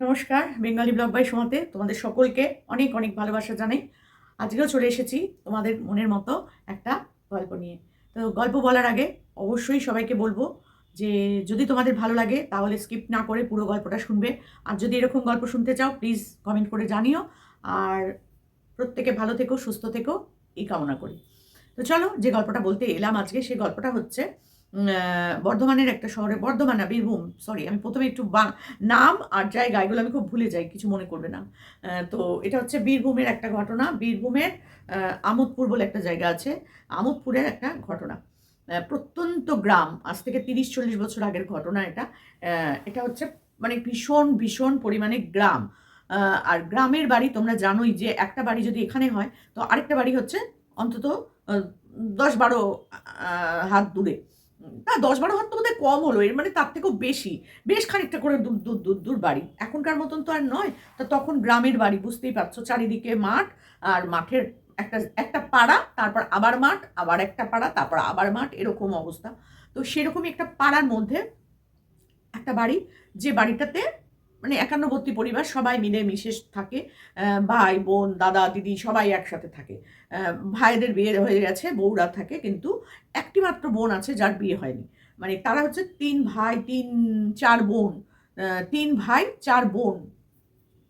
নমস্কার, Bengali blog by সমাতে। তোমাদের সকলকে অনেক অনেক ভালোবাসা জানাই। আজকেও চলে এসেছি তোমাদের মনের মতো একটা গল্প নিয়ে। তো গল্প বলার আগে অবশ্যই সবাইকে বলব যে, যদি তোমাদের ভালো লাগে তাহলে স্কিপ না করে পুরো গল্পটা শুনবে। আর যদি এরকম গল্প শুনতে চাও, প্লিজ কমেন্ট করে জানিও। আর প্রত্যেকে ভালো থেকো, সুস্থ থেকো, এই কামনা করি। তো চলো যে গল্পটা বলতে এলাম আজকে, সেই গল্পটা হচ্ছে বর্ধমানের একটা শহরে, বর্ধমান না, বীরভূম সরি আমি প্রথমে একটু বা- নাম আর জায়গা এগুলো আমি খুব ভুলে যাই, কিছু মনে করবে না। তো এটা হচ্ছে বীরভূমের একটা ঘটনা, বীরভূমের আমোদপুর বলে একটা জায়গা আছে, আমোদপুরের একটা ঘটনা। প্রত্যন্ত গ্রাম, আজ থেকে তিরিশ চল্লিশ বছর আগের ঘটনা এটা। এটা হচ্ছে মানে ভীষণ ভীষণ পরিমাণে গ্রাম। আর গ্রামের বাড়ি তোমরা জানোই যে একটা বাড়ি যদি এখানে হয়, তো আরেকটা বাড়ি হচ্ছে অন্তত দশ বারো হাত দূরে। তা দশ বারো হাত তো বোধহয় কম হলো, এর মানে তার থেকেও বেশি। বেশ খানিকটা করে দূর দূর দূর দূর বাড়ি। এখনকার মতন তো আর নয়, তা তখন গ্রামের বাড়ি, বুঝতেই পারছ, চারিদিকে মাঠ, আর মাঠের একটা একটা পাড়া, তারপর আবার মাঠ, আবার একটা পাড়া, তারপর আবার মাঠ, এরকম অবস্থা। তো সেরকমই একটা পাড়ার মধ্যে একটা বাড়ি, যে বাড়িটাতে মানে একান্নবর্তী পরিবার সবাই মিলে মিশে থাকে ভাই, বোন, দাদা, দিদি সবাই একসাথে থাকে। ভাইদের বিয়ে হয়ে গেছে, বউরা থাকে, কিন্তু একটি মাত্র বোন আছে যার বিয়ে হয়নি। মানে তারা হচ্ছে তিন ভাই, তিন, চার বোন তিন ভাই, চার বোন,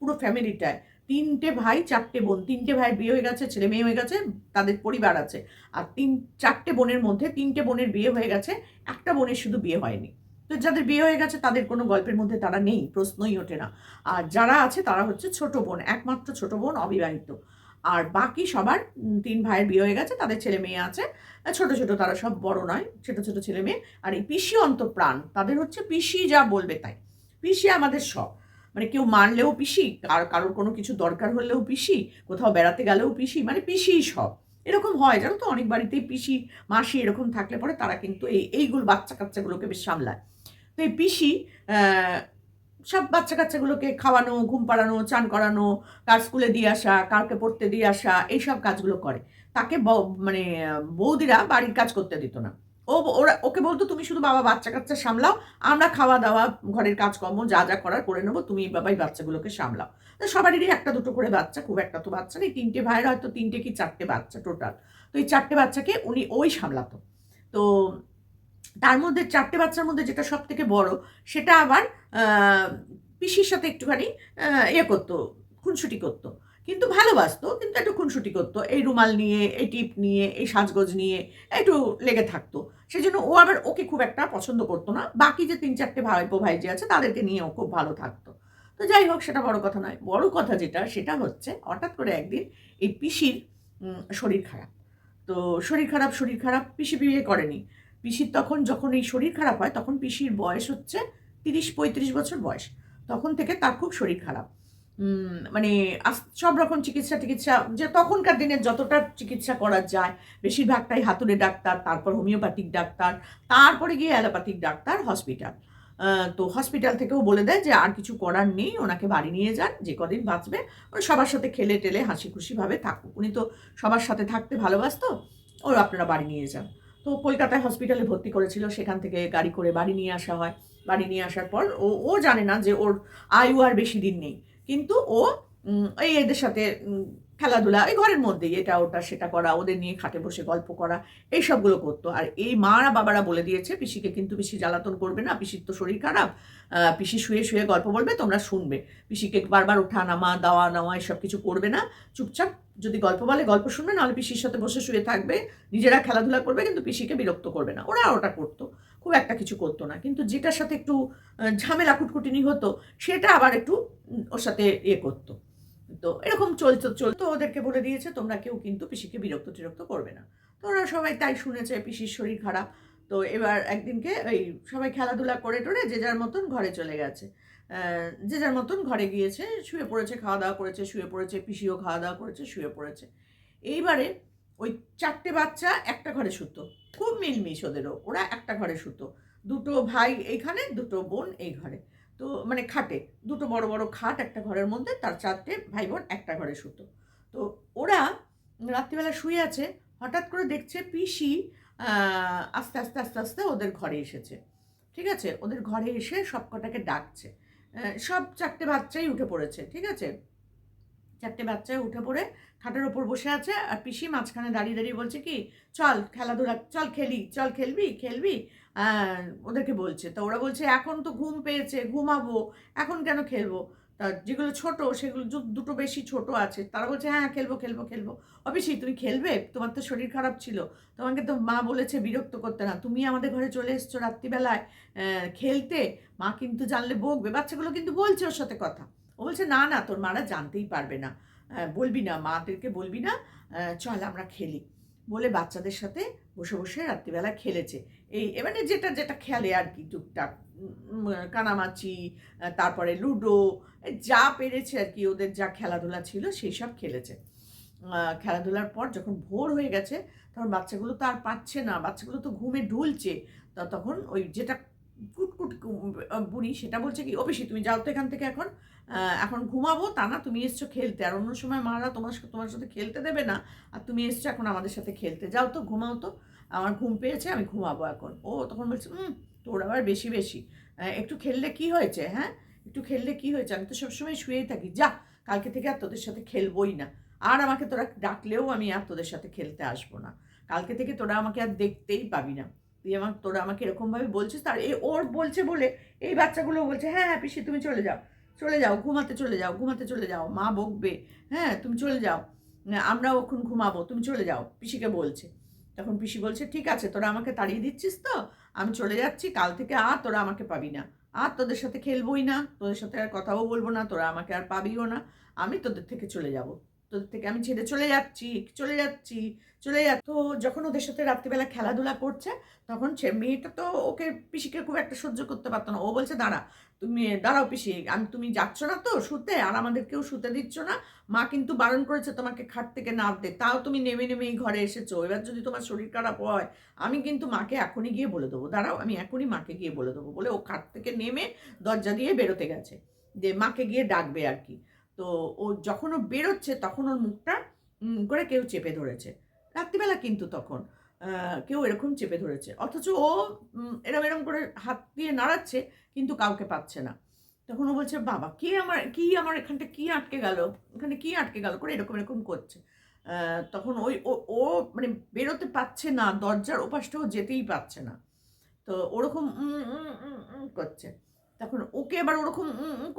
পুরো ফ্যামিলিটায়। তিনটে ভাই, চারটে বোন। তিনটে ভাই বিয়ে হয়ে গেছে, ছেলে মেয়ে হয়ে গেছে, তাদের পরিবার আছে। আর তিন, চারটে বোনের মধ্যে তিনটে বোনের বিয়ে হয়ে গেছে, একটা বোনের শুধু বিয়ে হয়নি। তো যাদের বিয়ে হয়ে গেছে, তাদের কোনো গল্পের মধ্যে তারা নেই, প্রশ্নই ওঠে না। আর যারা আছে, তারা হচ্ছে ছোট বোন, একমাত্র ছোট বোন অবিবাহিত। আর বাকি সবার তিন ভাইয়ের বিয়ে হয়ে গেছে, তাদের ছেলে মেয়ে আছে। ছোট ছোট তারা সব বড় নয়, ছোট ছোট ছেলে মেয়ে। আর এই পিসি অন্তপ্রাণ, তাদের হচ্ছে পিসি যা বলবে তাই। পিসি আমাদের সব। মানে কেউ মানলেও পিসি আর কারোর কোনো কিছু দরকার হলেও পিসি, কোথাও বেড়াতে গেলেও পিসি মানে পিসি সব। এরকম হয়, জানো তো, অনেক বাড়িতেই পিসি, মাসি এরকম থাকলে পরে তারা কিন্তু এই, এইগুলো বাচ্চা কাচ্চাগুলোকে বেশ সামলায়। তো এই পিসি সব বাচ্চা কাচ্চাগুলোকে খাওয়ানো, ঘুম পাড়ানো, চান করানো, কার স্কুলে দিয়ে আসা, কারকে পড়তে দিয়ে আসা, এইসব কাজগুলো করে। তাকে মানে বৌদিরা বাড়ির কাজ করতে দিত না। ও, ওরা, ওকে বলতো, তুমি শুধু বাবা বাচ্চা কাচ্চা সামলাও, আমরা খাওয়া দাওয়া ঘরের কাজকর্ম, যা যা করার করে নেব, তুমি বাবাই বাচ্চাগুলোকে সামলাও। তো সবারই একটা দুটো করে বাচ্চা, খুব একটা তো বাচ্চা নেই, তিনটে ভাইয়ের হয়তো তিনটে কি চারটে বাচ্চা টোটাল। তো এই চারটে বাচ্চাকে উনি ওই সামলাতো। তো তার মধ্যে চারটে বাচ্চার মধ্যে যেটা সব থেকে বড়, সেটা আবার পিসির সাথে একটুখানি ইয়ে করতো, খুনসুটি করতো। কিন্তু ভালোবাসতো, কিন্তু একটু খুনসুটি করতো। এই রুমাল নিয়ে, এই টিপ নিয়ে, এই সাজগোজ নিয়ে একটু লেগে থাকতো। সেই জন্য ও আবার ওকে খুব একটা পছন্দ করতো না। বাকি যে তিন চারটে ভাই ভাই যে আছে, তাদেরকে নিয়ে ও খুব ভালো থাকতো। তো যাই হোক, সেটা বড় কথা নয়। বড় কথা যেটা, সেটা হচ্ছে হঠাৎ করে একদিন এই পিসির শরীর খারাপ। তো শরীর খারাপ শরীর খারাপ, পিসি বিয়ে করেনি। পিসির তখন যখন এই শরীর খারাপ হয়, তখন পিসির বয়স হচ্ছে তিরিশ, পঁয়ত্রিশ বছর বয়স। তখন থেকে তার খুব শরীর খারাপ। মানে সব রকম চিকিৎসা টিকিৎসা, যে তখনকার দিনে যতটা চিকিৎসা করা যায়, বেশিরভাগটাই হাতুড়ে ডাক্তার, তারপর হোমিওপ্যাথিক ডাক্তার, তারপরে গিয়ে অ্যালোপ্যাথিক ডাক্তার, হসপিটাল। তো হসপিটাল থেকেও বলে দেয় যে, আর কিছু করার নেই, ওনাকে বাড়ি নিয়ে যান, যে কদিন বাঁচবে ওই সবার সাথে খেলে টেলে, হাসি খুশিভাবে থাকুক। উনি তো সবার সাথে থাকতে ভালোবাসতো, ওর আপনারা বাড়ি নিয়ে যান। তো কলকাতায় হসপিটালে ভর্তি করেছিল, সেখান থেকে গাড়ি করে বাড়ি নিয়ে আসা হয়। বাড়ি নিয়ে আসার পর ও ও জানে না যে ওর আয়ু আর বেশি দিন নেই। কিন্তু ও এই এদের সাথে খেলাধুলা এই ঘরের মধ্যেই এটা, ওটা, সেটা করা, ওদের নিয়ে খাটে বসে গল্প করা এই সবগুলো করতো। আর এই মারা বাবারা বলে দিয়েছে, পিসিকে কিন্তু পিসি জ্বালাতন করবে না, পিসির তো শরীর খারাপ পিসি শুয়ে শুয়ে গল্প বলবে, তোমরা শুনবে। পিসিকে বারবার ওঠা নামা, দাওয়া নামা এসব কিছু করবে না, চুপচাপ যদি গল্প বলে, গল্প শুনবে, নাহলে পিসির সাথে বসে শুয়ে থাকবে, নিজেরা খেলাধুলা করবে, কিন্তু পিসিকে বিরক্ত করবে না। ওরা ওটা করতো, খুব একটা কিছু করতো না। কিন্তু যেটার সাথে একটু ঝামেলা কুটকুটিনি হতো, সেটা আবার একটু ওর সাথে ইয়ে করতো। তো এরকম চলতো চলতো। ওদেরকে বলে দিয়েছে, তোমরা কেউ কিন্তু পিসিকে বিরক্ত টিরক্ত করবে না। তো ওরা সবাই তাই শুনেছে, পিসির শরীর খারাপ। তো এবার একদিনকে ওই সবাই খেলাধুলা করে টোরে যে যার মতন ঘরে চলে গেছে। যে যার মতন ঘরে গিয়েছে, শুয়ে পড়েছে, খাওয়া দাওয়া করেছে, শুয়ে পড়েছে, পিসিও খাওয়া দাওয়া করেছে, শুয়ে পড়েছে। এইবারে ওই চারটে বাচ্চা একটা ঘরে শুতো। খুব মিলমিশ ওদেরও। ওরা একটা ঘরে শুতো। দুটো ভাই এইখানে, দুটো বোন এই ঘরে। তো মানে খাটে, দুটো বড় বড় খাট একটা ঘরের মধ্যে, তার চারটে ভাই বোন একটা ঘরে শুতো। তো ওরা রাত্রিবেলা শুয়ে আছে, হঠাৎ করে দেখছে পিসি আস্তে আস্তে আস্তে আস্তে ওদের ঘরে এসেছে। ঠিক আছে? ওদের ঘরে এসে সব কটাকে ডাকছে সব চারটে বাচ্চাই উঠে পড়েছে, ঠিক আছে? চারটে বাচ্চায় উঠে পড়ে খাটের ওপর বসে আছে আর পিসি মাঝখানে দাঁড়িয়ে দাঁড়িয়ে বলছে কি, চল খেলাধুলা, চল খেলি, চল খেলবি খেলবি? ওদেরকে বলছে। তো ওরা বলছে, এখন তো ঘুম পেয়েছে, ঘুমাবো, এখন কেন খেলব? তা যেগুলো ছোট, সেগুলো দুটো বেশি ছোট আছে, তারা বলছে হ্যাঁ খেলব খেলব খেলব। অবশ্যই তুমি খেলবে? তোমার তো শরীর খারাপ ছিল। তোমাকে তো মা বলেছে বিরক্ত করতে না। তুমি আমাদের ঘরে চলে এসছো রাত্রিবেলায় খেলতে। মা কিন্তু জানলে বকবে। বাচ্চাগুলো কিন্তু বলছে ওর সাথে কথা। ও বলছে, না না, তোর মারা জানতেই পারবে না। বলবি না, মাদেরকে বলবি না। চল আমরা খেলি। বলে বাচ্চাদের সাথে বসে বসে রাত্রিবেলা খেলেছে। এই এবারে যেটা যেটা খেলে আর কি, টুকটাক। কানামাচি তারপরে লুডো যা পেরেছে আর কি, ওদের যা খেলাধুলা ছিল সেই সব খেলেছে। খেলাধুলার পর যখন ভোর হয়ে গেছে, তখন বাচ্চাগুলো তো আর পাচ্ছে না। বাচ্চাগুলো তো ঘুমে ঢুলছে। তখন ওই যেটা কুটকুট বুড়ি, সেটা বলছে কি অবশ্যই তুমি যাও তো এখান থেকে এখন। এখন ঘুমাবো, তা না, তুমি এসছো খেলতে। আর অন্য সময় মারা তোমার তোমার সাথে খেলতে দেবে না। আর তুমি এসছো এখন আমাদের সাথে খেলতে। যাও তো, ঘুমাও তো। আমার ঘুম পেয়েছে, আমি ঘুমাবো এখন। ও তখন বলছে হুম তোর আবার বেশি বেশি। একটু খেললে কি হয়েছে হ্যাঁ? একটু খেললে কি হয়েছে? আমি তো সবসময় শুয়েই থাকি। যা, কালকে থেকে আর তোদের সাথে খেলবোই না। আর আমাকে তোরা ডাকলেও আমি আর তোদের সাথে খেলতে আসব না। কালকে থেকে তোরা আমাকে আর দেখতেই পাবি না। তুই আমার তোরা আমাকে এরকমভাবে বলছিস, তার এ ওর বলছে বলে এই বাচ্চাগুলো বলছে হ্যাঁ হ্যাঁ পিসি, তুমি চলে যাও চলে যাও, ঘুমাতে চলে যাও, ঘুমাতে চলে যাও, মা বকবে হ্যাঁ তুমি চলে যাও আমরাও এখন ঘুমাবো, তুমি চলে যাও, পিসিকে বলছে। তখন পিসি বলছে, ঠিক আছে, তোরা আমাকে তাড়িয়ে দিচ্ছিস তো, আমি চলে যাচ্ছি, কাল থেকে আর তোরা আমাকে পাবি না, আর তোদের সাথে খেলবোই না, তোদের সাথে আর কথাও বলব না, তোরা আমাকে আর পাবিও না, আমি তোদের থেকে চলে যাব। তোদের থেকে আমি ছেড়ে চলে যাচ্ছি চলে যাচ্ছি, চলে যা তো যখন ওদের সাথে রাত্রিবেলা খেলাধুলা করছে, তখন সে- মেয়েটা তো ওকে পিসিকে খুব একটা সহ্য করতে পারতো না। ও বলছে, দাঁড়া, তুমি, দাঁড়াও পিসি, আমি, তুমি যাচ্ছ না তো শুতে, আর আমাদেরকেও শুতে দিচ্ছ না। মা কিন্তু বারণ করেছে তোমাকে খাট থেকে নামতে তাও তুমি নেমে নেমে এই ঘরে এসেছ। এবার যদি তোমার শরীর খারাপ হয়, আমি কিন্তু মাকে এখনই গিয়ে বলে দেবো, দাঁড়াও, আমি এখনই মাকে গিয়ে বলে দেবো। বলে ও খাট থেকে নেমে দরজা দিয়ে বেরোতে গেছে। যে মাকে গিয়ে ডাকবে আর কি। তো ও যখন ও বেরোচ্ছে, তখন ওর মুখটা করে কেউ চেপে ধরেছে। রাত্রিবেলা কিন্তু তখন কেউ এরকম চেপে ধরেছে। অথচ ও এরম এরম করে হাত দিয়ে নাড়াচ্ছে, কিন্তু কাউকে পাচ্ছে না। তখন ও বলছে, বাবা, কি আমার কি আমার এখানটা কি আটকে গেল? এখানে কি আটকে গেল করে এরকম এরকম করছে? তখন ওই, ও মানে বেরোতে পারছে না, দরজার ওপাশটাও যেতেই পারছে না। তো ওরকম করছে। তখন ওকে এবার ওরকম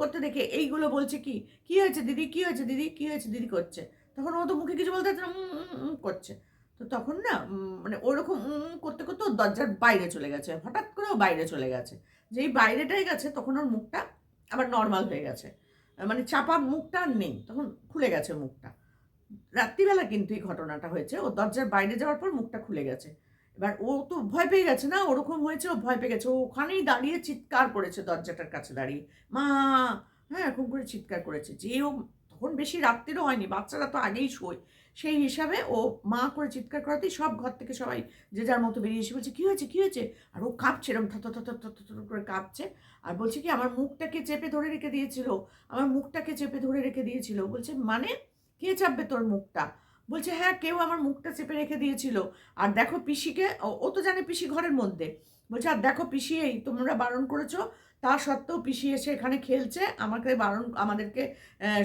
করতে দেখে এইগুলো বলছে কি কি হয়েছে দিদি, কি হয়েছে দিদি, কি হয়েছে দিদি করছে? তখন ও তো মুখে কিছু বলতে না করছে। তো তখন না মানে ওরকম করতে করতে ও দরজার বাইরে চলে গেছে, হঠাৎ করে ও বাইরে চলে গেছে। যেই বাইরেটাই গেছে, তখন ওর মুখটা আবার নর্মাল হয়ে গেছে। মানে চাপা মুখটা আর নেই, তখন খুলে গেছে মুখটা। রাত্রিবেলা কিন্তু এই ঘটনাটা হয়েছে, ও দরজার বাইরে যাওয়ার পর মুখটা খুলে গেছে। এবার ও তো ভয় পেয়ে গেছে না? ওরকম হয়েছে, ও ভয় পেয়ে গেছে। ও ওখানেই দাঁড়িয়ে চিৎকার করেছে দরজাটার কাছে দাঁড়িয়ে। মা! হ্যাঁ এরকম করে চিৎকার করেছে। যে ও তখন বেশি রাত্রিরও হয়নি, বাচ্চারা তো আগেই শোয়। সেই হিসাবে ও মা করে চিৎকার করাতেই সব ঘর থেকে সবাই যে যার মতো বেরিয়ে এসে বলছে, কী হয়েছে কী হয়েছে? আর ও কাঁপছে, এরকম থত থত থত করে কাঁপছে। আর বলছে কি, আমার মুখটাকে চেপে ধরে রেখে দিয়েছিল। আমার মুখটাকে চেপে ধরে রেখে দিয়েছিল। বলছে মানে? কে চাপবে তোর মুখটা? বলছে হ্যাঁ কেউ আমার মুখটা চেপে রেখে দিয়েছিল। আর দেখো পিসিকে, ও- তো জানে পিসি ঘরের মধ্যে। বলছে, আর দেখো পিসি, এই তোমরা বারণ করেছ। তা সত্ত্বেও পিসি এসে এখানে খেলছে। আমাকে বারণ, আমাদেরকে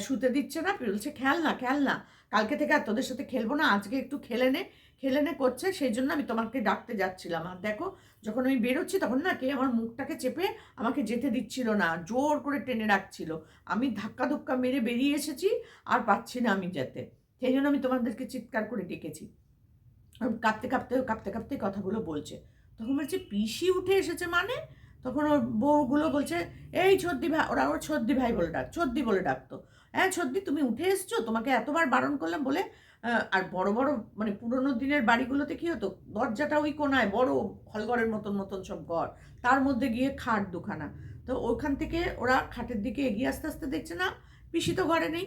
শুতে দিচ্ছে না। বলছে, খেল না খেল না। কালকে থেকে আর তোদের সাথে খেলব না। আজকে একটু খেলে নে খেলে নে করছে। সেই জন্য আমি তোমাকে ডাকতে যাচ্ছিলাম। আর দেখো, যখন আমি বেরোচ্ছি তখন না কে আমার মুখটাকে চেপে আমাকে যেতে দিচ্ছিল না। জোর করে টেনে রাখছিল। আমি ধাক্কা ধুক্কা মেরে বেরিয়ে এসেছি। আর পাচ্ছি না আমি যেতে। সেই জন্য আমি তোমাদেরকে চিৎকার করে ডেকেছি। কাঁপতে কাঁপতে কাঁপতে কাঁপতে কথাগুলো বলছে। তখন বলছে, পিসি উঠে এসেছে মানে? তখন ওর বউগুলো বলছে, এই ছদ্দি ভাই ওরা ওর ছদ্দি ভাই বলে ডাক, ছদ্দি বলে ডাকতো। হ্যাঁ ছদ্দি, তুমি উঠে এসছো? তোমাকে এতবার বারণ করলাম বলে আর বড় বড় মানে পুরোনো দিনের বাড়িগুলোতে কি হতো? দরজাটা ওই কোনায়, বড় হলঘরের মতন মতন সব ঘর। তার মধ্যে গিয়ে খাট দুখানা। তো ওখান থেকে ওরা খাটের দিকে এগিয়ে আস্তে আস্তে দেখছে, না, পিসি তো ঘরে নেই।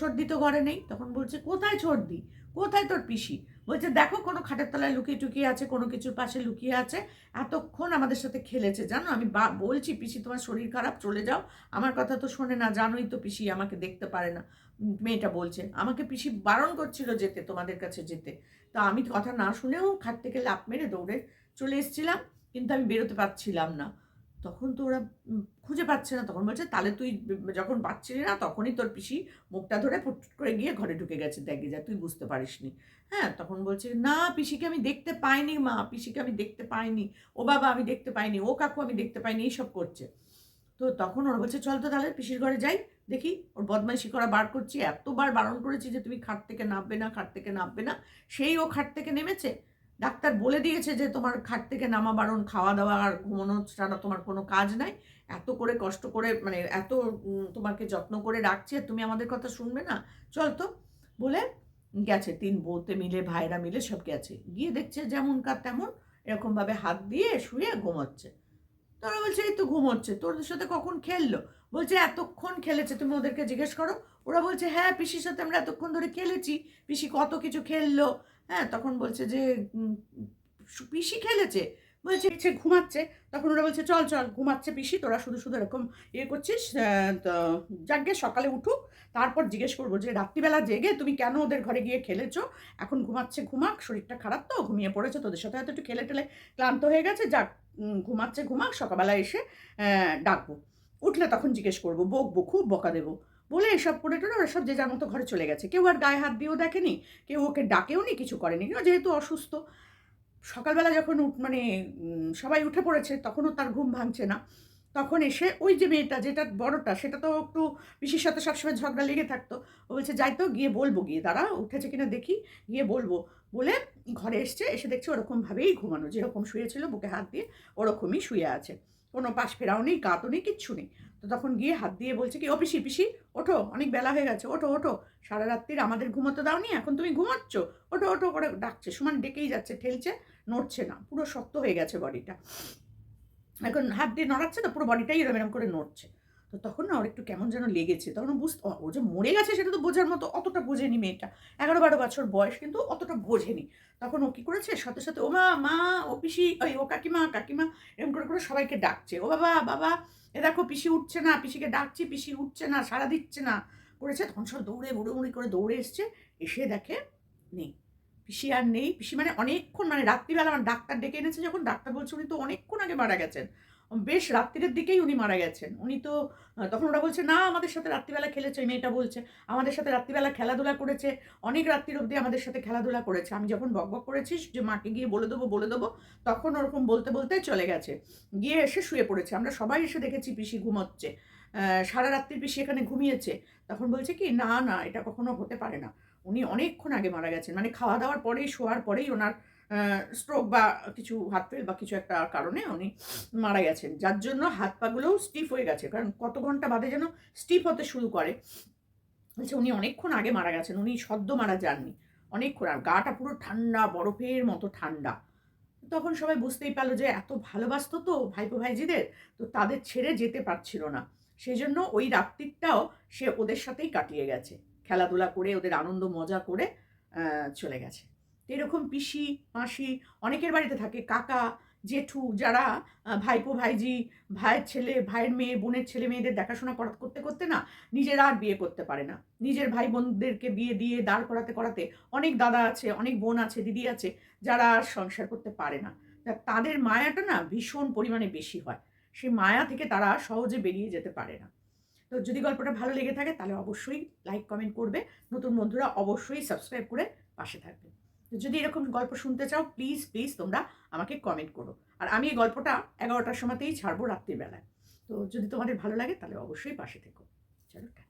ছর্দি তো ঘরে নেই। তখন বলছে, কোথায় ছর্দি? কোথায় তোর পিসি? বলছে, দেখো, কোনো খাটের তলায় লুকিয়ে টুকিয়ে আছে, কোনো কিছুর পাশে লুকিয়ে আছে। এতক্ষণ আমাদের সাথে খেলেছে, জানো? আমি বা, বলছি, পিসি, তোমার শরীর খারাপ, চলে যাও। আমার কথা তো শোনে না, জানোই তো পিসি আমাকে দেখতে পারে না। মেয়েটা বলছে, আমাকে পিসি বারণ করছিল যেতে, তোমাদের কাছে যেতে। তা আমি কথা না শুনেও খাট থেকে লাফ মেরে দৌড়ে চলে এসেছিলাম, কিন্তু আমি বেরোতে পারছিলাম না। তখন তো ওরা খুঁজে পাচ্ছে না। তখন বলছে, তাহলে তুই, যখন পাচ্ছিলি না, তখনই তোর পিসি মুখটা ধরে ফুট করে গিয়ে ঘরে ঢুকে গেছে দেখে যা, তুই বুঝতে পারিসনি। হ্যাঁ তখন বলছে, না, পিসিকে আমি দেখতে পাইনি মা, পিসিকে আমি দেখতে পাইনি। ও বাবা আমি দেখতে পাইনি, ও কাকু আমি দেখতে পাইনি এইসব করছে। তো তখন ওরা বলছে, চল তো তাহলে পিসির ঘরে যাই, দেখি ওর বদমাইশি করা বার করছি। এতবার বারণ করেছি যে তুমি খাট থেকে নামবে না, খাট থেকে নামবে না। সেই ও খাট থেকে নেমেছে ডাক্তার বলে দিয়েছে যে তোমার খাট থেকে নামা বারণ, খাওয়া দাওয়া আর ঘুমানো ছাড়া তোমার কোনো কাজ নাই। এত করে কষ্ট করে মানে এত তোমাকে যত্ন করে রাখছে তুমি আমাদের কথা শুনবে না। চল তো। বলে গেছে, তিন বউতে মিলে ভাইরা মিলে সব গেছে। গিয়ে দেখছে যেমন কার তেমন এরকমভাবে হাত দিয়ে শুয়ে ঘুমোচ্ছে। তোরা বলছে, এই তো ঘুমোচ্ছে, তোদের সাথে কখন খেললো? বলছে, এতক্ষণ খেলেছে। তুমি ওদেরকে জিজ্ঞেস করো। ওরা বলছে হ্যাঁ পিসির সাথে আমরা এতক্ষণ ধরে খেলেছি। পিসি কত কিছু খেললো। হ্যাঁ তখন বলছে যে পিসি খেলেছে। বলছে সে ঘুমাচ্ছে। তখন ওরা বলছে, চল চল, ঘুমাচ্ছে পিসি, তোরা শুধু শুধু এরকম ইয়ে করছিস যাকে সকালে উঠুক তারপর জিজ্ঞেস করব যে, রাত্রিবেলা জেগে তুমি কেন ওদের ঘরে গিয়ে খেলেছো? এখন ঘুমাচ্ছে, ঘুমাক, শরীরটা খারাপ তো, ঘুমিয়ে পড়েছে, তোদের সাথে হয়তো একটু খেলে টেলে ক্লান্ত হয়ে গেছে। যাক ঘুমাচ্ছে, ঘুমাক সকালবেলা এসে ডাকবো। উঠলে তখন জিজ্ঞেস করব, বকবো, খুব বকা দেবো। বলে এসব করে টোরে ওরা সব যে যার মতো ঘরে চলে গেছে। কেউ আর গায়ে হাত দিয়েও দেখেনি, কেউ ওকে ডাকেও নি কিছু করেনি। যেহেতু অসুস্থ, সকালবেলা যখন উঠ মানে সবাই উঠে পড়েছে, তখনও তার ঘুম ভাঙছে না। তখন এসে ওই যে মেয়েটা, যেটা বড়টা, সেটা তো একটু পিসির সাথে সবসময় ঝগড়া লেগে থাকতো। ও বলছে, যাই তো, গিয়ে বলব, গিয়ে তারা উঠেছে কিনা দেখি, গিয়ে বলব। বলে ঘরে এসছে, এসে দেখছে ওরকমভাবেই ঘুমানো। যেরকম শুয়েছিল, বুকে হাত দিয়ে ওরকমই শুয়ে আছে। কোনো পাশ ফেরাও নেই কাতও নেই, কিচ্ছু নেই। তো তখন গিয়ে হাত দিয়ে বলছে কি, ও পিসি পিসি, ওঠো, অনেক বেলা হয়ে গেছে, ওঠো ওঠো। সারা রাত্রির আমাদের ঘুমোতে দাওনি, এখন তুমি ঘুমাচ্ছ। ওঠো ওঠো করে ডাকছে, সমান ডেকেই যাচ্ছে, ঠেলছে, নড়ছে না, পুরো শক্ত হয়ে গেছে বডিটা। এখন হাত দিয়ে নড়াচ্ছে তো পুরো বডিটাই এরম এরম করে নড়ছে। তো তখন না ওর একটু কেমন যেন লেগেছে। তখন বুঝতে, ও যে মরে গেছে সেটা তো বোঝার মতো অতটা বোঝেনি মেয়েটা। এগারো বারো বছর বয়স কিন্তু অতটা বোঝেনি। তখন ও কী করেছে? সাথে সাথে, ও মা মা, ও পিসি, ওই ও কাকিমা কাকিমা এরকম করে করে সবাইকে ডাকছে। ও বাবা বাবা, এ দেখো পিসি উঠছে না, পিসিকে ডাকছি, পিসি উঠছে না, সাড়া দিচ্ছে না, করেছে। তখন সব দৌড়ে মুড়ি করে দৌড়ে এসছে। এসে দেখে, নেই, পিসি আর নেই। পিসি মানে অনেকক্ষণ মানে রাত্রিবেলা আমার ডাক্তার ডেকে এনেছে যখন। ডাক্তার বলছে উনি তো অনেকক্ষণ আগে মারা গেছেন। বেশ রাত্রিরের দিকেই উনি মারা গেছেন। উনি তো তখন ওরা বলছে, না, আমাদের সাথে রাত্রিবেলা খেলেছে। ওই মেয়েটা বলছে, আমাদের সাথে রাত্রিবেলা খেলাধুলা করেছে, অনেক রাত্রির অবধি আমাদের সাথে খেলাধুলা করেছে। আমি যখন বক বক করেছিস যে মাকে গিয়ে বলে দেবো বলে দেবো, তখন ওরকম বলতে বলতে চলে গেছে। গিয়ে এসে শুয়ে পড়েছে। আমরা সবাই এসে দেখেছি পিসি ঘুমোচ্ছে। সারা রাত্রি পিসি এখানে ঘুমিয়েছে। তখন বলছে কি, না না, এটা কখনো হতে পারে না। উনি অনেকক্ষণ আগে মারা গেছেন। মানে খাওয়া দাওয়ার পরেই, শোয়ার পরেই ওনার স্ট্রোক বা কিছু হাত ফেল বা কিছু একটা কারণে উনি মারা গেছেন। যার জন্য হাত পাগুলোও স্টিফ হয়ে গেছে। কারণ কত ঘণ্টা বাদে যেন স্টিফ হতে শুরু করে। বলছে উনি অনেকক্ষণ আগে মারা গেছেন। উনি সদ্য মারা যাননি। অনেকক্ষণ আর গাটা পুরো ঠান্ডা, বরফের মতো ঠান্ডা। তখন সবাই বুঝতেই পারল যে এত ভালোবাসতো তো ভাইপো ভাইজিদের, তো তাদের ছেড়ে যেতে পারছিল না। সেই জন্য ওই রাত্রিটাও সে ওদের সাথেই কাটিয়ে গেছে। খেলাধুলা করে, ওদের আনন্দ মজা করে চলে গেছে। এরকম পিসি, মাসি অনেকের বাড়িতে থাকে। কাকা, জেঠু যারা ভাইপো, ভাইজি, ভাইয়ের ছেলে, ভাইয়ের মেয়ে, বোনের ছেলে মেয়েদের দেখাশোনা করা- করতে করতে না নিজেরা আর বিয়ে করতে পারে না। নিজের ভাই বোনদেরকে বিয়ে দিয়ে দাঁড় করাতে করাতে অনেক দাদা আছে, অনেক বোন আছে, দিদি আছে যারা আর সংসার করতে পারে না। তাদের মায়াটা না ভীষণ পরিমাণে বেশি হয়। সেই মায়া থেকে তারা সহজে বেরিয়ে যেতে পারে না। তো যদি গল্পটা ভালো লেগে থাকে তাহলে অবশ্যই লাইক, কমেন্ট করবে। নতুন বন্ধুরা অবশ্যই সাবস্ক্রাইব করে পাশে থাকবে। তো যদি এরকম গল্প শুনতে চাও প্লিজ প্লিজ তোমরা আমাকে কমেন্ট করো। আর আমি এই গল্পটা এগারোটার সময়তেই ছাড়বো রাত্রিবেলায়। তো যদি তোমাদের ভালো লাগে, তাহলে অবশ্যই পাশে থেকো। চলো